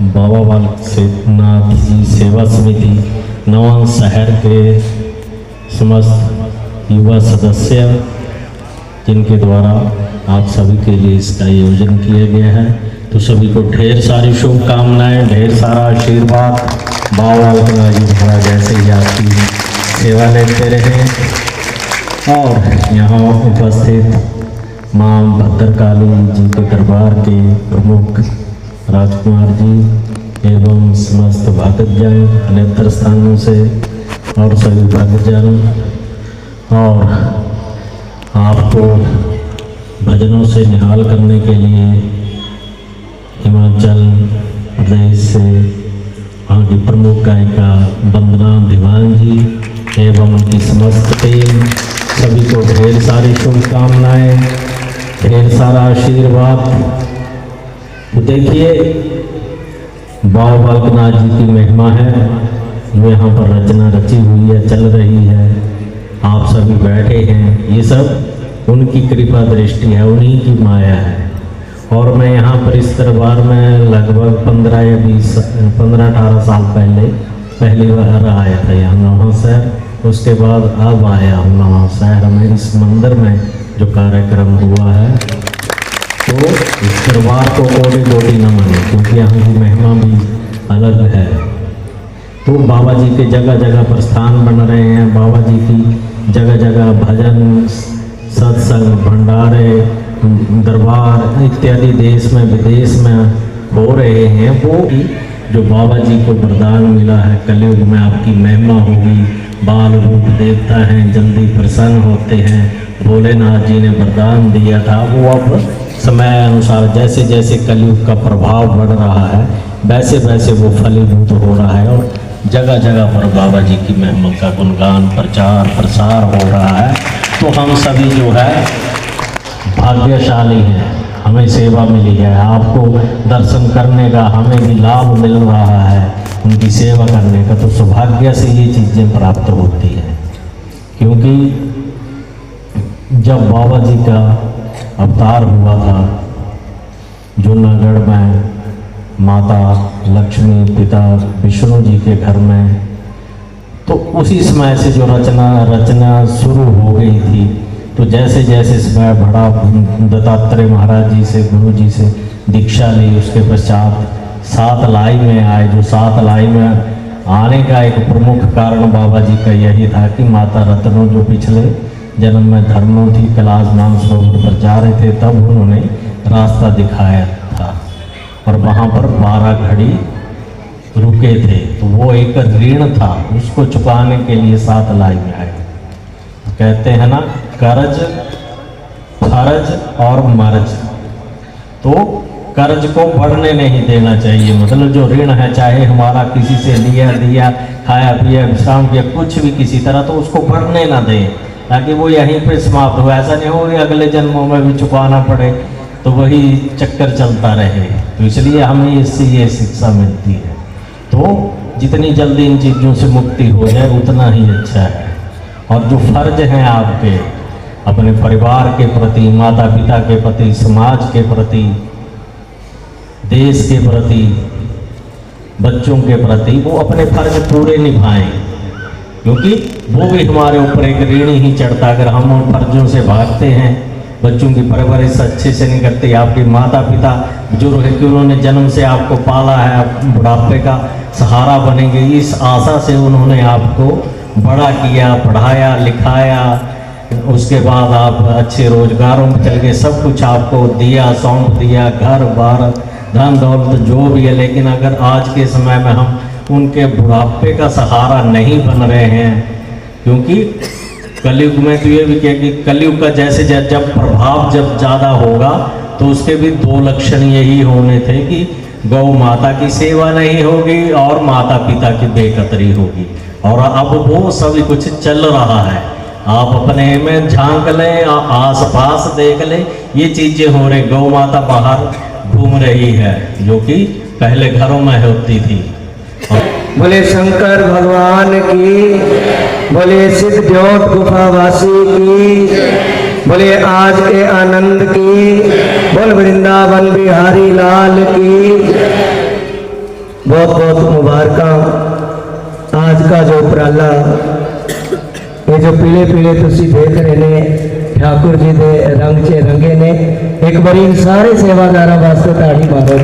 बाबा बालक से, नाथ जी सेवा समिति नवा शहर के समस्त युवा सदस्य जिनके द्वारा आप सभी के लिए इसका आयोजन किया गया है। तो सभी को ढेर सारी शुभकामनाएँ, ढेर सारा आशीर्वाद। बाबा बालकनाथ जी महाराज ऐसे ही आपकी सेवा लेते रहे। और यहाँ उपस्थित माँ भद्रकाली जी के दरबार के प्रमुख राजकुमार जी एवं समस्त भक्तजन अन्यत्र स्थानों से और सभी भक्तजन और आपको भजनों से निहाल करने के लिए हिमाचल प्रदेश से की प्रमुख गायिका वंदना दीवान जी एवं उनकी समस्त टीम, सभी को ढेर सारी शुभकामनाएँ, ढेर सारा आशीर्वाद। तो देखिए, बाबा बालकनाथ जी की महिमा है। यहाँ पर रचना रची हुई है, चल रही है। आप सभी बैठे हैं। ये सब उनकी कृपा दृष्टि है, उन्हीं की माया है। और मैं यहाँ पर इस दरबार में लगभग पंद्रह या बीस, पंद्रह अठारह साल पहले पहली बार आया था यहाँ नवा शहर। उसके बाद अब आया हूँ नवा शहर। में इस मंदिर में जो कार्यक्रम हुआ है तो दरबार को कोटि कोटि न माने, क्योंकि यहाँ की महिमा भी अलग है। तो बाबा जी के जगह जगह पर स्थान बन रहे हैं बाबा जी की जगह जगह भजन, सत्संग, भंडारे, दरबार इत्यादि देश में, विदेश में हो रहे हैं। वो जो बाबा जी को वरदान मिला है, कलयुग में आपकी महिमा होगी, बाल रूप देवता हैं, जल्दी प्रसन्न होते हैं। भोलेनाथ जी ने वरदान दिया था, वो अब समय अनुसार जैसे जैसे कलयुग का प्रभाव बढ़ रहा है वैसे वैसे वो फलीभूत हो रहा है और जगह जगह पर बाबा जी की महिमा का गुणगान, प्रचार, प्रसार हो रहा है। तो हम सभी जो है, भाग्यशाली हैं, हमें सेवा मिली है, आपको दर्शन करने का हमें भी लाभ मिल रहा है। उनकी सेवा करने का तो सौभाग्य से ये चीज़ें प्राप्त होती हैं। क्योंकि जब बाबा जी का अवतार हुआ था। जूनागढ़ में माता लक्ष्मी, पिता विष्णु जी के घर में। तो उसी समय से जो रचना रचना शुरू हो गई थी तो जैसे जैसे समय बड़ा दत्तात्रेय महाराज जी से, गुरु जी से दीक्षा ली, उसके पश्चात सात लाई में आए। जो सात लाई में आने का एक प्रमुख कारण बाबा जी का यही था कि माता रत्नों जो पिछले जन्म में धर्मों थी कैलाश मानसरोवर पर जा रहे थे, तब उन्होंने रास्ता दिखाया था और वहाँ पर बारह घड़ी रुके थे। तो वो एक ऋण था, उसको चुकाने के लिए साथ लाई में आए कहते हैं ना, कर्ज, फ़र्ज़ और मर्ज। तो कर्ज को बढ़ने नहीं देना चाहिए मतलब जो ऋण है, चाहे हमारा किसी से लिया, दिया, खाया, पिया, विश्राम किया, कुछ भी किसी तरह तो उसको बढ़ने ना दें। ताकि वो यहीं पे समाप्त हो। ऐसा नहीं हो कि अगले जन्मों में भी चुकाना पड़े तो वही चक्कर चलता रहे। तो इसलिए हमें इससे ये शिक्षा मिलती है। तो जितनी जल्दी इन चीज़ों से मुक्ति हो जाए, उतना ही अच्छा है। और जो फ़र्ज़ हैं आपके, अपने परिवार के प्रति माता पिता के प्रति, समाज के प्रति, देश के प्रति, बच्चों के प्रति, वो अपने फ़र्ज़ पूरे निभाएँ। क्योंकि वो भी हमारे ऊपर एक ऋण ही चढ़ता। अगर हम उन फर्जों से भागते हैं, बच्चों की परवरिश अच्छे से नहीं करते, आपके माता पिता बुज़ुर्ग है कि उन्होंने जन्म से आपको पाला है, आप बुढ़ापे का सहारा बनेंगे, इस आशा से उन्होंने आपको बड़ा किया, पढ़ाया, लिखाया। उसके बाद आप अच्छे रोजगारों में चल गए, सब कुछ आपको दिया, सौंप दिया, घर, बार, धन, दौलत, जो भी है। लेकिन अगर आज के समय में हम उनके बुढ़ापे का सहारा नहीं बन रहे हैं क्योंकि कलयुग में तो ये भी कह कि कलयुग का जैसे जब प्रभाव जब ज़्यादा होगा तो उसके भी दो लक्षण यही होने थे कि गौ माता की सेवा नहीं होगी और माता पिता की बेकतरी होगी। और अब वो सभी कुछ चल रहा है। आप अपने में झाँक लें आस पास देख लें, ये चीज़ें हो रही। गौ माता बाहर घूम रही है, जो कि पहले घरों में होती थी। और बोले शंकर भगवान की बोले सिद्ध ज्योत गुफावासी की बोले आज के आनंद की, बोल वृंदावन बिहारी लाल की। बहुत बहुत मुबारक आज का जो उपराला, ये जो पीले पीले तुम देख रहे ने, ठाकुर जी दे रंग चे रंगे ने, एक बारी सारे सेवादारा वास्ते ताड़ी मारो।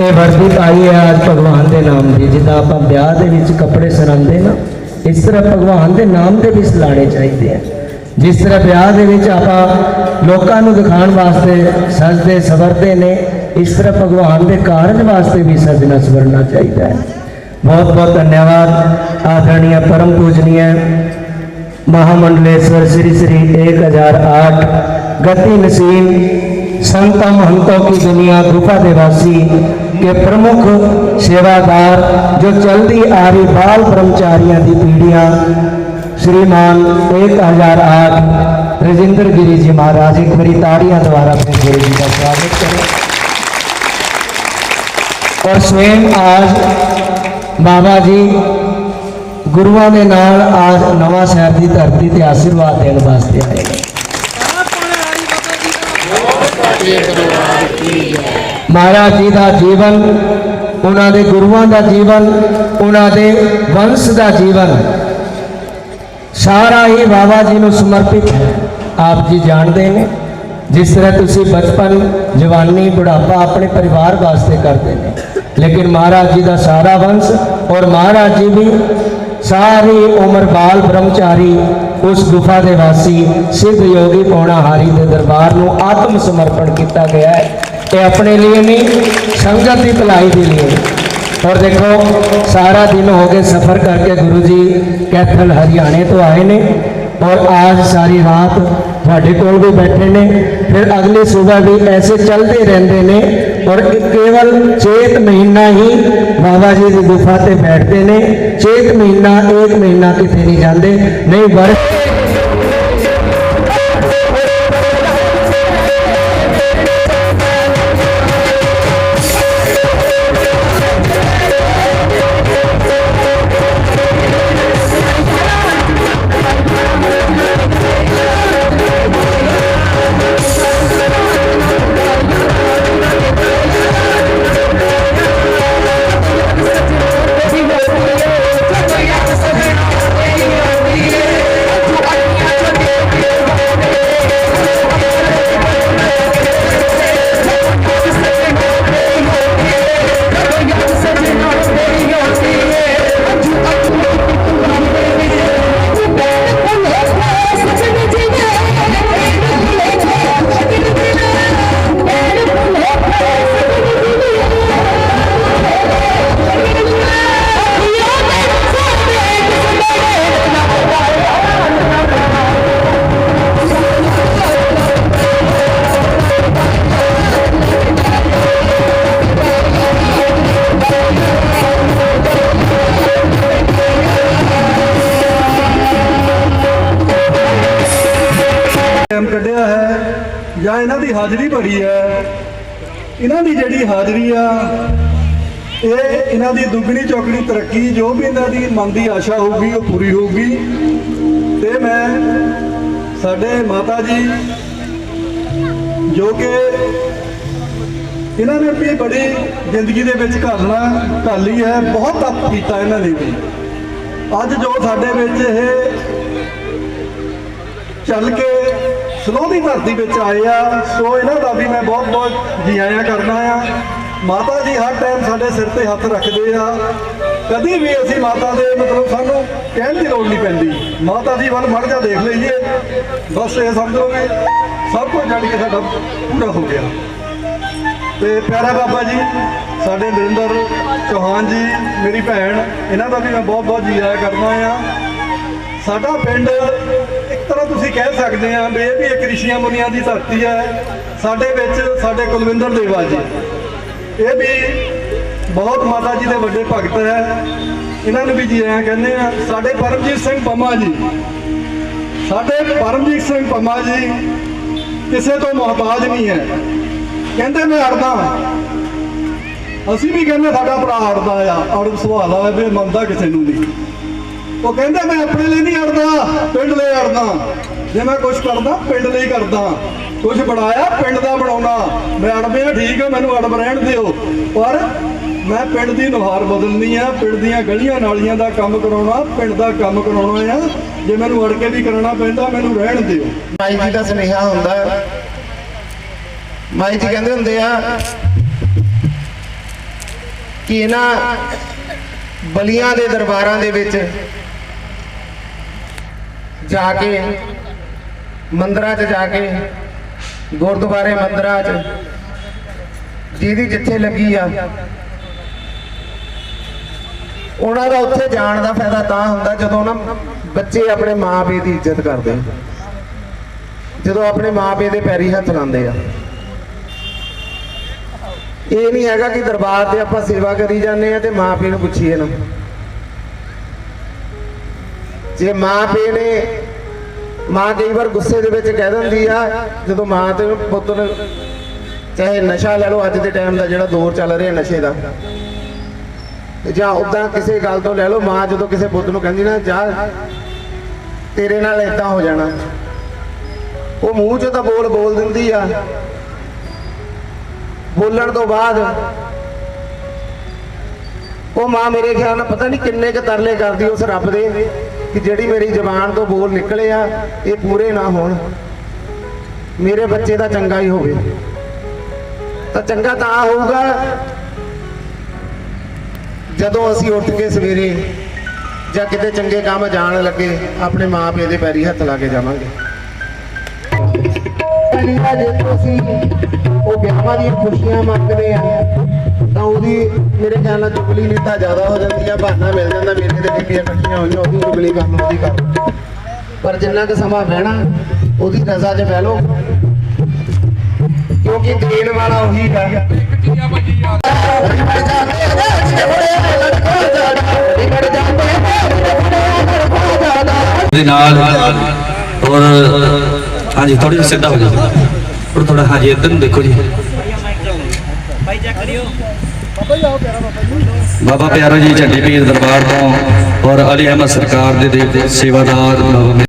ਇਹ ਵਰਦੀ ਪਾਈ ਹੈ ਅੱਜ ਭਗਵਾਨ ਦੇ ਨਾਮ ਦੀ, ਜਿੱਦਾਂ ਆਪਾਂ ਵਿਆਹ ਦੇ ਵਿੱਚ ਕੱਪੜੇ ਸਰਾਉਂਦੇ ਨਾ, ਇਸ ਤਰ੍ਹਾਂ ਭਗਵਾਨ ਦੇ ਨਾਮ ਦੇ ਵਿੱਚ ਲਾੜੇ ਚਾਹੀਦੇ ਆ। ਜਿਸ ਤਰ੍ਹਾਂ ਵਿਆਹ ਦੇ ਵਿੱਚ ਆਪਾਂ ਲੋਕਾਂ ਨੂੰ ਦਿਖਾਉਣ ਵਾਸਤੇ ਸਜਦੇ, ਸਵਰਦੇ ਨੇ, ਇਸ ਤਰ੍ਹਾਂ ਭਗਵਾਨ ਦੇ ਕਾਰਜ ਵਾਸਤੇ ਵੀ ਸਜਣਾ, ਸਵਰਨਾ ਚਾਹੀਦਾ ਹੈ। ਬਹੁਤ ਬਹੁਤ ਧੰਨਵਾਦ। ਆਦਰਣੀय ਪਰਮ ਪੂਜਨੀय ਮਹਾਮੰਡਲੇਸ਼ਵਰ, ਸ੍ਰੀ ਸ੍ਰੀ 1008 ਗਤੀ ਨਸੀਮ संत महंतों की दुनिया गुफा देवासी के प्रमुख सेवादार जो चलती आ रही बाल ब्रह्मचारियों की पीढ़िया श्रीमान एक हज़ार आठ रजिंदर गिरी जी महाराज एक मेरी तारिया द्वारा अपने गुरु जी का स्वागत करें और स्वयं आज बाबा जी गुरुआ के नाल आज नवा शहर की धरती से आशीर्वाद देने वास्ते आएगा ਮਹਾਰਾਜ ਜੀ ਦਾ ਜੀਵਨ ਉਹਨਾਂ ਦੇ ਗੁਰੂਆਂ ਦਾ ਜੀਵਨ ਉਹਨਾਂ ਦੇ ਵੰਸ਼ ਦਾ ਜੀਵਨ ਸਾਰਾ ਹੀ ਬਾਬਾ ਜੀ ਨੂੰ ਸਮਰਪਿਤ ਹੈ ਆਪ ਜੀ ਜਾਣਦੇ ਨੇ ਜਿਸ ਤਰ੍ਹਾਂ ਤੁਸੀਂ ਬਚਪਨ ਜਵਾਨੀ ਬੁਢਾਪਾ ਆਪਣੇ ਪਰਿਵਾਰ ਵਾਸਤੇ ਕਰਦੇ ਨੇ ਲੇਕਿਨ ਮਹਾਰਾਜ ਜੀ ਦਾ ਸਾਰਾ ਵੰਸ਼ ਔਰ ਮਹਾਰਾਜ ਜੀ ਵੀ ਸਾਰੀ ਉਮਰ ਬਾਲ ਬ੍ਰਹਮਚਾਰੀ ਉਸ ਗੁਫਾ ਦੇ ਵਾਸੀ ਸਿੱਧ ਯੋਗੀ ਪੌਣਾਹਾਰੀ ਦੇ ਦਰਬਾਰ ਨੂੰ ਆਤਮ ਸਮਰਪਣ ਕੀਤਾ ਗਿਆ ਹੈ ਇਹ ਆਪਣੇ ਲਈ ਨਹੀਂ ਸੰਗਤ ਦੀ ਭਲਾਈ ਦੇ ਲਈ ਔਰ ਦੇਖੋ, ਸਾਰਾ ਦਿਨ ਹੋ ਗਏ ਸਫ਼ਰ ਕਰਕੇ ਗੁਰੂ ਜੀ ਕੈਥਲ ਹਰਿਆਣੇ ਤੋਂ ਆਏ ਨੇ। ਔਰ ਆਜ ਸਾਰੀ ਰਾਤ ਤੁਹਾਡੇ ਕੋਲ ਵੀ ਬੈਠੇ ਨੇ। ਫਿਰ ਅਗਲੇ ਸਵੇਰ ਵੀ ਐਸੇ ਚੱਲਦੇ ਰਹਿੰਦੇ ਨੇ ਔਰ ਕੇਵਲ ਚੇਤ ਮਹੀਨਾ ਹੀ ਬਾਬਾ ਜੀ ਦੀ ਗੁਫਾ ਤੇ ਬੈਠਦੇ ਨੇ। ਚੇਤ ਮਹੀਨਾ ਇੱਕ ਮਹੀਨਾ ਕਿਤੇ ਨਹੀਂ ਜਾਂਦੇ। ਨਹੀਂ ਵਰਸ਼ ਦੀ ਹਾਜ਼ਰੀ ਭਰੀ ਹੈ, ਇਹਨਾਂ ਦੀ ਜਿਹੜੀ ਹਾਜ਼ਰੀ ਆ, ਇਹ ਇਹਨਾਂ ਦੀ ਦੁੱਗਣੀ ਚੌਕੜੀ ਤਰੱਕੀ ਜੋ ਵੀ ਇਹਨਾਂ ਦੀ ਮਨ ਦੀ ਆਸ਼ਾ ਹੋਊਗੀ, ਉਹ ਪੂਰੀ ਹੋਊਗੀ। ਤੇ ਮੈਂ ਸਾਡੇ ਮਾਤਾ ਜੀ, ਜੋ ਕਿ ਇਹਨਾਂ ਨੇ ਵੀ ਬੜੀ ਜ਼ਿੰਦਗੀ ਦੇ ਵਿੱਚ ਘਾਲਣਾ, ਘਾਲੀ ਹੈ, ਬਹੁਤ ਤਪ ਕੀਤਾ ਇਹਨਾਂ ਨੇ ਵੀ। ਅੱਜ ਜੋ ਸਾਡੇ ਵਿੱਚ ਇਹ ਚੱਲ ਕੇ ਸਨੋ ਦੀ ਧਰਤੀ ਵਿੱਚ ਆਏ ਆ। ਸੋ ਇਹਨਾਂ ਦਾ ਵੀ ਮੈਂ ਬਹੁਤ ਬਹੁਤ ਜੀ ਆਇਆਂ ਕਰਦਾ ਆ। ਮਾਤਾ ਜੀ ਹਰ ਟਾਈਮ ਸਾਡੇ ਸਿਰ ਤੇ ਹੱਥ ਰੱਖਦੇ ਆ। ਕਦੀ ਵੀ ਅਸੀਂ ਮਾਤਾ ਦੇ ਮਤਲਬ ਸਾਨੂੰ ਕਹਿਣ ਦੀ ਲੋੜ ਨਹੀਂ ਪੈਂਦੀ। ਮਾਤਾ ਜੀ ਵੱਲ ਮੜ ਜਾ ਦੇਖ ਲਈਏ। ਬਸ ਇਹ ਸਮਝੋ ਵੀ ਸਭ ਕੁਝ ਜੜ ਕੇ ਸਾਡਾ ਪੂਰਾ ਹੋ ਗਿਆ। ਤੇ ਪਿਆਰਾ ਬਾਬਾ ਜੀ, ਸਾਡੇ ਨਰਿੰਦਰ ਚੌਹਾਨ ਜੀ, ਮੇਰੀ ਭੈਣ, ਇਹਨਾਂ ਦਾ ਵੀ ਮੈਂ ਬਹੁਤ ਬਹੁਤ ਜੀ ਆਇਆ ਕਰਦਾ ਆ। ਸਾਡਾ ਪਿੰਡ ਇੱਕ ਤੁਸੀਂ ਕਹਿ ਸਕਦੇ ਆ ਵੀ ਇਹ ਵੀ ਇੱਕ ਰਿਸ਼ੀਆਂ ਮੁਨੀਆਂ ਦੀ ਧਰਤੀ ਹੈ। ਸਾਡੇ ਵਿੱਚ ਸਾਡੇ ਕੁਲਵਿੰਦਰ ਦੇਵਾ ਜੀ। ਇਹ ਵੀ ਬਹੁਤ ਮਾਤਾ ਜੀ ਦੇ ਵੱਡੇ ਭਗਤ ਹੈ। ਇਹਨਾਂ ਨੂੰ ਵੀ ਜੀ ਐਂ ਕਹਿੰਦੇ ਆ, ਸਾਡੇ ਪਰਮਜੀਤ ਸਿੰਘ ਪੰਮਾ ਜੀ। ਸਾਡੇ ਪਰਮਜੀਤ ਸਿੰਘ ਪੰਮਾ ਜੀ ਕਿਸੇ ਤੋਂ ਮੁਹਤਾਜ ਨਹੀਂ ਹੈ। ਕਹਿੰਦੇ ਮੈਂ ਅੜਦਾ ਅਸੀਂ ਵੀ ਕਹਿੰਦੇ ਸਾਡਾ ਭਰਾ ਅੜਦਾ ਆ। ਅੜਬ ਸੁਭਾਅ ਦਾ ਵੀ ਮੰਨਦਾ ਕਿਸੇ ਨੂੰ ਨਹੀਂ। ਉਹ ਕਹਿੰਦਾ ਮੈਂ ਆਪਣੇ ਲਈ ਨਹੀਂ ਅੜਦਾ ਪਿੰਡ ਲਈ ਅੜਦਾ ਜੇ ਮੈਂ ਕੁਝ ਕਰਦਾ, ਪਿੰਡ ਲਈ ਕਰਦਾ। ਕੁਝ ਬਣਾਇਆ, ਪਿੰਡ ਦਾ ਬਣਾਉਣਾ। ਮੈਂ ਅੜਬਿਆ, ਠੀਕ ਆ, ਮੈਨੂੰ ਅੜਬ ਰਹਿਣ ਦਿਓ। ਪਰ ਮੈਂ ਪਿੰਡ ਦੀ ਨੁਹਾਰ ਬਦਲਣੀ ਆ, ਪਿੰਡ ਦੀਆਂ ਗਲੀਆਂ ਨਾਲੀਆਂ ਦਾ ਕੰਮ ਕਰਾਉਣਾ, ਪਿੰਡ ਦਾ ਕੰਮ ਕਰਾਉਣਾ ਆ। ਜੇ ਮੈਨੂੰ ਅੜ ਕੇ ਵੀ ਕਰਨਾ ਪੈਂਦਾ, ਮੈਨੂੰ ਰਹਿਣ ਦਿਓ। ਮਾਈ ਜੀ ਦਾ ਸੁਨੇਹਾ ਹੁੰਦਾ। ਮਾਈ ਜੀ ਕਹਿੰਦੇ ਹੁੰਦੇ ਆ ਕਿ ਇਹਨਾਂ ਬਲੀਆਂ ਦੇ ਦਰਬਾਰਾਂ ਦੇ ਵਿੱਚ ਜਾ ਕੇ, ਮੰਦਰਾਂ 'ਚ ਜਾ ਕੇ, ਗੁਰਦੁਆਰੇ ਮੰਦਰਾਂ 'ਚ, ਜਿਹਦੀ ਜਿੱਥੇ ਲੱਗੀ ਆ, ਉਹਨਾਂ ਦਾ ਉੱਥੇ ਜਾਣ ਦਾ ਫਾਇਦਾ ਤਾਂ ਹੁੰਦਾ ਜਦੋਂ ਨਾ ਬੱਚੇ ਆਪਣੇ ਮਾਪੇ ਦੀ ਇੱਜ਼ਤ ਕਰਦੇ ਜਦੋਂ ਆਪਣੇ ਮਾਪੇ ਦੇ ਪੈਰੀ ਹੱਥ ਲਾਉਂਦੇ ਆ। ਇਹ ਨਹੀਂ ਹੈਗਾ ਕਿ ਦਰਬਾਰ ਤੇ ਆਪਾਂ ਸੇਵਾ ਕਰੀ ਜਾਂਦੇ ਆ ਤੇ ਮਾਪੇ ਨੂੰ ਪੁੱਛੀਏ ਨਾ। ਜੇ ਮਾਪੇ ਨੇ ਮਾਂ ਕਈ ਵਾਰ ਗੁੱਸੇ ਦੇ ਵਿੱਚ ਕਹਿ ਦਿੰਦੀ ਆ, ਜਦੋਂ ਮਾਂ ਤੇ ਪੁੱਤ ਨੂੰ ਚਾਹੇ ਨਸ਼ਾ ਲੈ ਲਓ, ਅੱਜ ਦੇ ਟਾਈਮ ਦਾ ਜਿਹੜਾ ਦੌਰ ਚੱਲ ਰਿਹਾ ਨਸ਼ੇ ਦਾ। ਜਾਂ ਉਦਾਂ ਕਿਸੇ ਗੱਲ ਤੋਂ ਲੈ ਲਓ, ਮਾਂ ਜਦੋਂ ਕਿਸੇ ਪੁੱਤ ਨੂੰ ਕਹਿੰਦੀ ਨਾ, ਜਾ, ਤੇਰੇ ਨਾਲ ਇਦਾਂ ਹੋ ਜਾਣਾ। ਉਹ ਮੂੰਹ 'ਚ ਤਾਂ ਬੋਲ ਬੋਲ ਦਿੰਦੀ ਆ। ਬੋਲਣ ਤੋਂ ਬਾਅਦ ਉਹ ਮਾਂ ਮੇਰੇ ਖਿਆਲ ਨਾਲ ਪਤਾ ਨਹੀਂ ਕਿੰਨੇ ਕ ਤਰਲੇ ਕਰਦੀ ਉਸ ਰੱਬ ਦੇ। ਕਿ ਜਿਹੜੀ ਮੇਰੀ ਜ਼ਬਾਨ ਤੋਂ ਬੋਲ ਨਿਕਲੇ ਆ, ਇਹ ਪੂਰੇ ਨਾ ਹੋਣ। ਮੇਰੇ ਬੱਚੇ ਦਾ ਚੰਗਾ ਹੀ ਹੋਵੇ। ਤਾਂ ਚੰਗਾ ਤਾਂ ਹੋਊਗਾ, ਜਦੋਂ ਅਸੀਂ ਉੱਠ ਕੇ ਸਵੇਰੇ ਜਾਂ ਕਿਤੇ ਚੰਗੇ ਕੰਮ ਜਾਣ ਲੱਗੇ, ਆਪਣੇ ਮਾਪੇ ਦੇ ਪੈਰੀ ਹੱਥ ਲਾ ਕੇ ਜਾਵਾਂਗੇ। ਜੇ ਅਸੀਂ ਉਹ ਵਿਆਹਾਂ ਦੀਆਂ ਖੁਸ਼ੀਆਂ ਮੰਗਦੇ ਆ। ਤਾਂ ਉਹਦੀ ਮੇਰੇ ਖਿਆਲ ਨਾਲ ਚੁਗਲੀ ਨੀਤਾ ਜ਼ਿਆਦਾ ਹੋ ਜਾਂਦੀ ਆ, ਬਹਾਨਾ ਮਿਲ ਜਾਂਦਾ, ਮੇਰੇ ਤੇ ਬੀਬੀਆਂ ਇਕੱਠੀਆਂ ਹੋਈਆਂ, ਉਹਦੀ ਚੁਗਲੀ ਕਰ ਉਹਦੀ ਕਰ। ਪਰ ਜਿੰਨਾ ਕੁ ਸਮਾਂ ਬਹਿਣਾ, ਉਹਦੀ ਰਜ਼ਾ 'ਚ ਬਹਿ ਲਓ। ਕਿਉਂਕਿ ਦੇਣ ਵਾਲਾ ਉਹੀ ਹੈ ਦੇ ਨਾਲ ਔਰ ਹਾਂਜੀ ਥੋੜੀ ਸਿੱਧਾ ਹੋ ਜਾਓ। ਔਰ ਥੋੜਾ ਹਾਂਜੀ, ਇੱਧਰ ਦੇਖੋ ਜੀ। ਬਾਈ ਚੈੱਕ ਕਰਿਓ। ਬਾਬਾ ਜੀ ਆਓ ਪਿਆਰਾ ਬਾਬਾ ਜੀ। ਬਾਬਾ ਪਿਆਰਾ ਜੀ ਝੰਡੀ ਪੀਰ ਦਰਬਾਰ ਤੋਂ ਔਰ ਅਲੀ ਅਹਿਮਦ ਸਰਕਾਰ ਦੇ ਸੇਵਾਦਾਰ